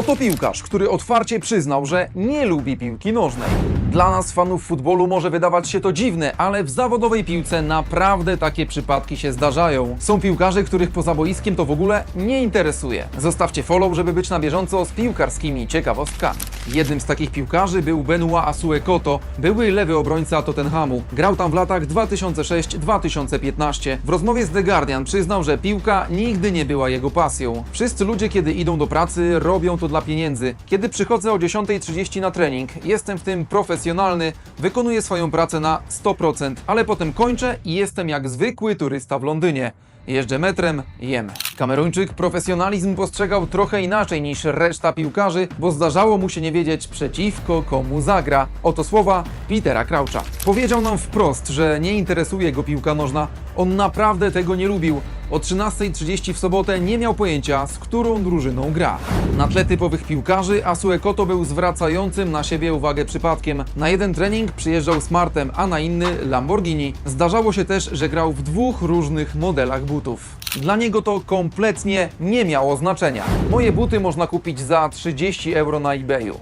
Oto piłkarz, który otwarcie przyznał, że nie lubi piłki nożnej. Dla nas, fanów futbolu, może wydawać się to dziwne, ale w zawodowej piłce naprawdę takie przypadki się zdarzają. Są piłkarze, których poza boiskiem to w ogóle nie interesuje. Zostawcie follow, żeby być na bieżąco z piłkarskimi ciekawostkami. Jednym z takich piłkarzy był Benoit Asuekoto, były lewy obrońca Tottenhamu. Grał tam w latach 2006-2015. W rozmowie z The Guardian przyznał, że piłka nigdy nie była jego pasją. Wszyscy ludzie, kiedy idą do pracy, robią to dla pieniędzy. Kiedy przychodzę o 10.30 na trening, jestem w tym profesjonalny, wykonuję swoją pracę na 100%, ale potem kończę i jestem jak zwykły turysta w Londynie. Jeżdżę metrem, jem. Kameruńczyk profesjonalizm postrzegał trochę inaczej niż reszta piłkarzy, bo zdarzało mu się nie wiedzieć przeciwko komu zagra. Oto słowa Petera Croucha. Powiedział nam wprost, że nie interesuje go piłka nożna. On naprawdę tego nie lubił. O 13.30 w sobotę nie miał pojęcia, z którą drużyną gra. Na tle typowych piłkarzy Asuekoto był zwracającym na siebie uwagę przypadkiem. Na jeden trening przyjeżdżał Smartem, a na inny Lamborghini. Zdarzało się też, że grał w dwóch różnych modelach butów. Dla niego to kompletnie nie miało znaczenia. Moje buty można kupić za 30 euro na eBayu.